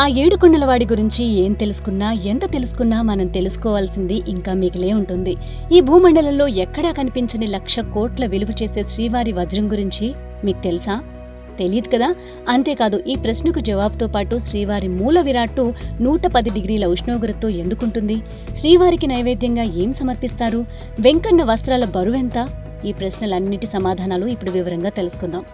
ఆ ఏడుకొండలవాడి గురించి ఏం తెలుసుకున్నా ఎంత తెలుసుకున్నా మనం తెలుసుకోవాల్సింది ఇంకా మిగిలే ఉంటుంది. ఈ భూమండలంలో ఎక్కడా కనిపించని లక్ష కోట్ల విలువ చేసే శ్రీవారి వజ్రం గురించి మీకు తెలుసా? తెలియదు కదా? అంతేకాదు ఈ ప్రశ్నకు జవాబుతో పాటు శ్రీవారి మూల విరాట్టు నూట పది డిగ్రీల ఉష్ణోగ్రతతో ఎందుకుంటుంది? శ్రీవారికి నైవేద్యంగా ఏం సమర్పిస్తారు? వెంకన్న వస్త్రాల బరువెంత ఈ ప్రశ్నలన్నిటి సమాధానాలు ఇప్పుడు వివరంగా తెలుసుకుందాం.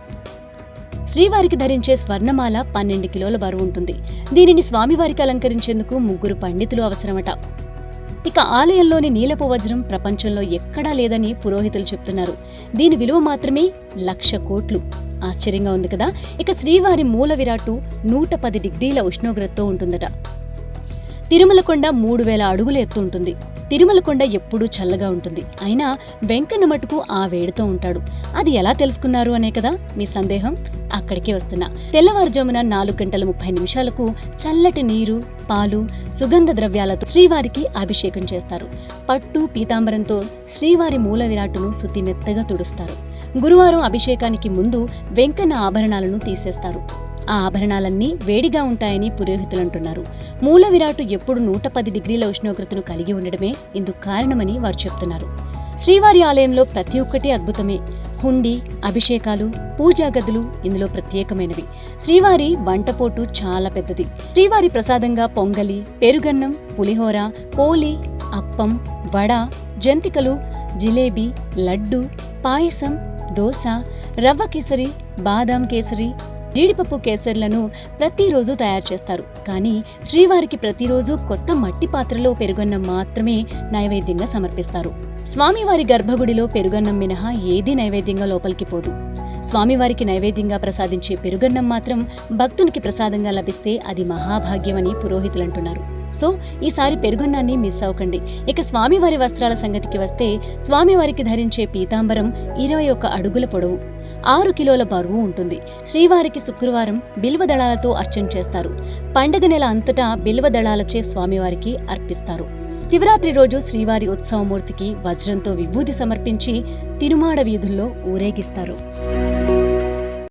శ్రీవారికి ధరించే స్వర్ణమాల పన్నెండు కిలోల బరువు ఉంటుంది. దీనిని స్వామివారికి అలంకరించేందుకు ముగ్గురు పండితులు అవసరమట. ఇక ఆలయంలోని నీలపు వజ్రం ప్రపంచంలో ఎక్కడా లేదని పురోహితులు చెప్తున్నారు. దీని విలువ మాత్రమే లక్ష కోట్లు. ఆశ్చర్యంగా ఉంది కదా? ఇక శ్రీవారి మూల విరాట్టు నూట పది డిగ్రీల ఉష్ణోగ్రతతో ఉంటుందట. తిరుమలకొండ మూడు వేల అడుగుల ఎత్తు ఉంటుంది. తిరుమల కొండ ఎప్పుడూ చల్లగా ఉంటుంది. అయినా వెంకన్న మటుకు ఆ వేడితో ఉంటాడు. అది ఎలా తెలుసుకున్నారు అనే కదా మీ సందేహం? అక్కడికే వస్తున్నా. తెల్లవారుజామున నాలుగు గంటల ముప్పై నిమిషాలకు చల్లటి నీరు పాలు సుగంధ ద్రవ్యాలతో శ్రీవారికి అభిషేకం చేస్తారు. పట్టు పీతాంబరంతో శ్రీవారి మూల విరాటును శుద్ధి మెత్తగా తుడుస్తారు. గురువారం అభిషేకానికి ముందు వెంకన్న ఆభరణాలను తీసేస్తారు. ఆ ఆభరణాలన్నీ వేడిగా ఉంటాయని పురోహితులు అంటున్నారు. మూల విరాటు ఎప్పుడు నూట పది డిగ్రీల ఉష్ణోగ్రతను కలిగి ఉండడమే ఇందుకు కారణమని వారు చెప్తున్నారు. శ్రీవారి ఆలయంలో ప్రతి ఒక్కటి అద్భుతమే. హుండి అభిషేకాలు పూజా గదులు ఇందులో ప్రత్యేకమైనవి. శ్రీవారి వంటపోటు చాలా పెద్దది. శ్రీవారి ప్రసాదంగా పొంగలి పెరుగన్నం పులిహోర పోలి అప్పం వడ జంతికలు జిలేబీ లడ్డు పాయసం దోశ రవ్వ కేసరి బాదాం కేసరి జీడిపప్పు కేసర్లను ప్రతిరోజు తయారు చేస్తారు. కానీ శ్రీవారికి ప్రతిరోజు కొత్త మట్టి పాత్రలో పెరుగన్నం మాత్రమే నైవేద్యంగా సమర్పిస్తారు. స్వామివారి గర్భగుడిలో పెరుగన్నం మినహా ఏదీ నైవేద్యంగా లోపలికి పోదు. స్వామివారికి నైవేద్యంగా ప్రసాదించే పెరుగన్నం మాత్రం భక్తునికి ప్రసాదంగా లభిస్తే అది మహాభాగ్యమని పురోహితులు అంటున్నారు సో ఈసారి పెరుగన్నాన్ని మిస్ అవ్వకండి. ఇక స్వామివారి వస్త్రాల సంగతికి వస్తే స్వామివారికి ధరించే పీతాంబరం ఇరవై ఒక్క అడుగుల పొడవు ఆరు కిలోల బరువు ఉంటుంది. శ్రీవారికి శుక్రవారం బిల్వదళాలతో అర్చన చేస్తారు. పండగ నెల అంతటా బిల్వదళాలచే స్వామివారికి అర్పిస్తారు. శివరాత్రి రోజు శ్రీవారి ఉత్సవమూర్తికి వజ్రంతో విభూతి సమర్పించి తిరుమాడ వీధుల్లో ఊరేగిస్తారు.